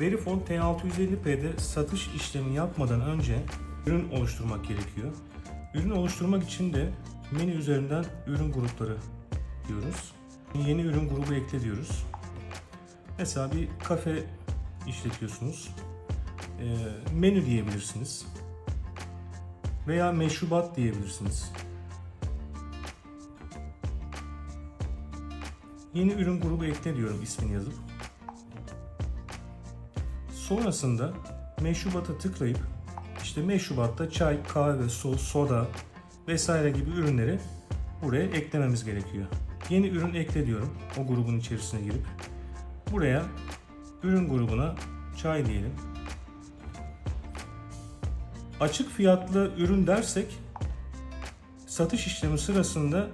Verifone T650P'de satış işlemi yapmadan önce ürün oluşturmak gerekiyor. Ürün oluşturmak için de menü üzerinden ürün grupları diyoruz. Yeni ürün grubu ekle diyoruz. Mesela bir kafe işletiyorsunuz. Ee, menü diyebilirsiniz. Veya meşrubat diyebilirsiniz. Yeni ürün grubu ekle diyorum ismini yazıp. Sonrasında meşrubata tıklayıp işte meşrubatta çay, kahve, su, soda vesaire gibi ürünleri buraya eklememiz gerekiyor. Yeni ürün ekle diyorum o grubun içerisine girip. Buraya ürün grubuna çay diyelim. Açık fiyatlı ürün dersek satış işlemi sırasında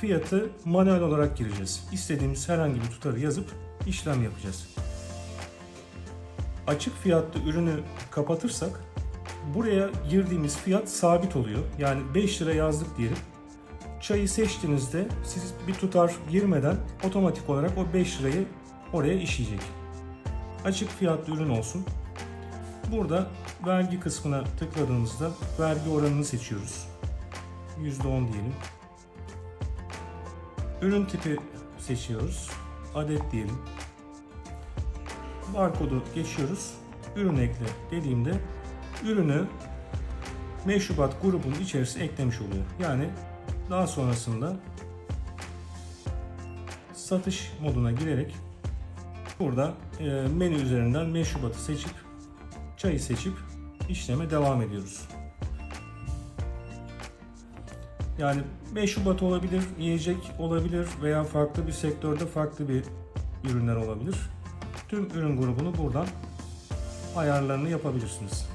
fiyatı manuel olarak gireceğiz. İstediğimiz herhangi bir tutarı yazıp işlem yapacağız. Açık fiyatlı ürünü kapatırsak buraya girdiğimiz fiyat sabit oluyor. Yani 5 lira yazdık diyelim. Çayı seçtiğinizde siz bir tutar girmeden otomatik olarak o 5 lirayı oraya işleyecek. Açık fiyatlı ürün olsun. Burada vergi kısmına tıkladığımızda vergi oranını seçiyoruz. %10 diyelim. Ürün tipi seçiyoruz. Adet diyelim. Barkodu geçiyoruz. Ürün ekle dediğimde ürünü meşrubat grubunun içerisine eklemiş oluyor. Yani daha sonrasında satış moduna girerek burada e, menü üzerinden meşrubatı seçip çayı seçip işleme devam ediyoruz. Yani meşrubat olabilir, yiyecek olabilir veya farklı bir sektörde farklı bir ürünler olabilir. Tüm ürün grubunu buradan ayarlarını yapabilirsiniz.